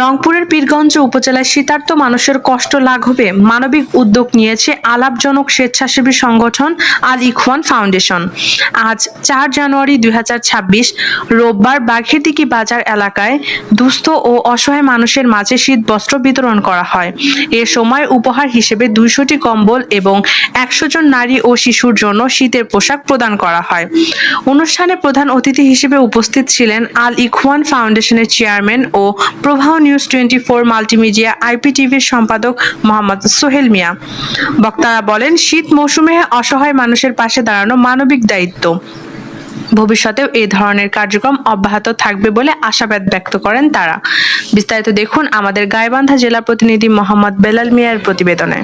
রংপুরের পীরগঞ্জ উপজেলায় শীতার্ত মানুষের কষ্ট লাঘবে মানবিক উদ্যোগ নিয়েছে আলাপজনক স্বেচ্ছাসেবী সংগঠন আল ইখওয়ান ফাউন্ডেশন। আজ চার জানুয়ারি দুই রোববার বাঘেরদিঘি বাজার এলাকায় দুস্থ ও অসহায় মানুষের মাঝে শীত বস্ত্র বিতরণ করা হয়। এ সময় উপহার হিসেবে দুইশোটি কম্বল এবং একশো জন নারী ও শিশুর জন্য শীতের পোশাক প্রদান করা হয়। অনুষ্ঠানে প্রধান অতিথি হিসেবে উপস্থিত ছিলেন আল ইখওয়ান ফাউন্ডেশনের চেয়ারম্যান ও Probaho news twenty four multimedia আইপিটিভির সম্পাদক মোহাম্মদ সোহেল মিয়া। বক্তারা বলেন, শীত মৌসুমে অসহায় মানুষের পাশে দাঁড়ানো মানবিক দায়িত্ব। ভবিষ্যতেও এই ধরনের কার্যক্রম অব্যাহত থাকবে বলে আশাবাদ ব্যক্ত করেন তারা। বিস্তারিত দেখুন আমাদের গাইবান্ধা জেলা প্রতিনিধি মোহাম্মদ বেলাল মিয়ার প্রতিবেদনে।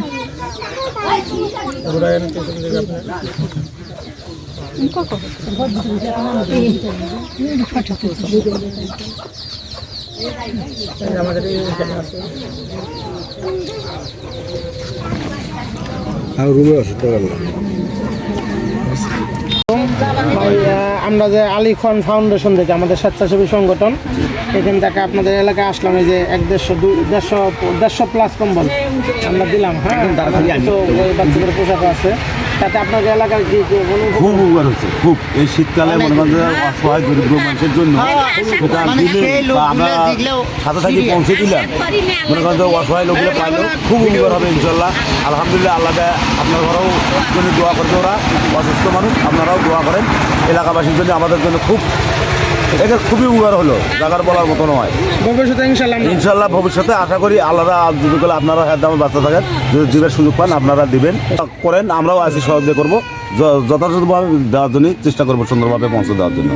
আমরা যে আলী খান ফাউন্ডেশন থেকে আমাদের স্বেচ্ছাসেবী সংগঠন, এখান থেকে আপনাদের এলাকায় আসলাম, এই যে এক দেড়শো দুই দেড়শো দেড়শো প্লাস কম্বল আমরা দিলাম হ্যাঁ? তো বাচ্চাদের পোশাক আছে। তাতে আপনাদের এলাকার কি খুব উপকার হচ্ছে খুব। এই শীতকালে মনে করেন অসহায় গরিব মানুষের জন্য সেটা আমরা সাথে সাথে পৌঁছে দিলাম। মনে করেন অসহায় লোকগুলো পাইলেও খুব উপকার হবে ইনশাল্লাহ। আলহামদুলিল্লাহ আল্লাহকে আপনার ঘরেও জন্য দোয়া করছে ওরা অসুস্থ মানুষ আপনারাও দোয়া করেন। এলাকাবাসীর জন্য আমাদের জন্য খুব এটা খুবই উপকার হলো জাগার বলার মতো নয়। ভবিষ্যতে ইনশাল্লাহ ইনশাল্লাহ ভবিষ্যতে আশা করি আলাদা যদি করে আপনারা হ্যাঁ দামে বাচ্চা থাকেন যদি জীবের সুযোগ পান আপনারা দিবেন। করেন আমরাও আছি সহযোগিতা করব। যথাযথভাবে দেওয়ার জন্য চেষ্টা করব সুন্দরভাবে পৌঁছে দেওয়ার জন্য।